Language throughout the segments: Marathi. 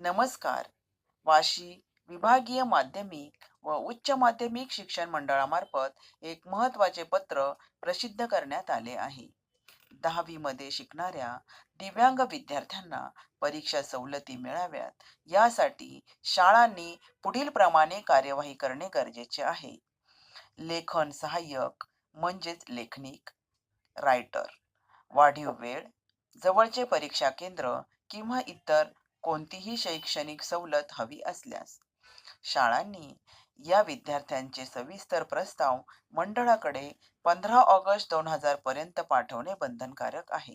नमस्कार. वाशी विभागीय माध्यमिक व उच्च माध्यमिक शिक्षण मंडळामार्फत एक महत्त्वाचे पत्र प्रसिद्ध करण्यात आले आहे. दहावीमध्ये शिकणाऱ्या दिव्यांग विद्यार्थ्यांना परीक्षा सवलती मिळाव्यात यासाठी शाळांनी पुढील प्रमाणे कार्यवाही करणे गरजेचे आहे. लेखन सहाय्यक म्हणजेच लेखनिक रायटर वाढीव वेळ जवळचे परीक्षा केंद्र किंवा इतर कोणतीही शैक्षणिक सवलत हवी असल्यास शाळांनी या विद्यार्थ्यांचे सविस्तर प्रस्ताव मंडळाकडे पंधरा ऑगस्ट दोन हजार पर्यंत पाठवणे बंधनकारक आहे.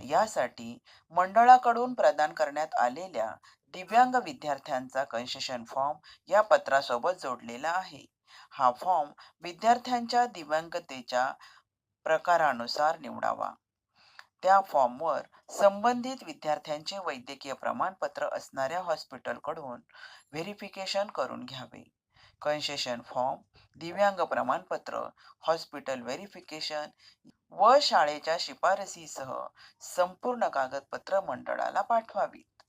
यासाठी मंडळाकडून प्रदान करण्यात आलेल्या दिव्यांग विद्यार्थ्यांचा कन्सेशन फॉर्म या पत्रासोबत जोडलेला आहे. हा फॉर्म विद्यार्थ्यांच्या दिव्यांगतेच्या प्रकारानुसार निवडावा. त्या फॉर्मवर संबंधित विद्यार्थ्यांचे वैद्यकीय प्रमाणपत्र असणाऱ्या हॉस्पिटलकडून व्हेरिफिकेशन करून घ्यावे. कन्सेशन फॉर्म दिव्यांग प्रमाणपत्र हॉस्पिटल व्हेरिफिकेशन व शाळेच्या शिफारसीसह संपूर्ण कागदपत्र मंडळाला पाठवावीत.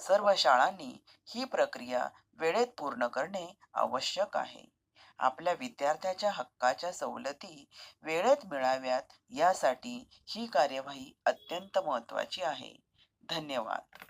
सर्व शाळांनी ही प्रक्रिया वेळेत पूर्ण करणे आवश्यक आहे. आपल्या विद्यार्थ्याच्या हक्काच्या सवलती वेळेत मिळाव्यात यासाठी ही कार्यवाही अत्यंत महत्त्वाची आहे. धन्यवाद.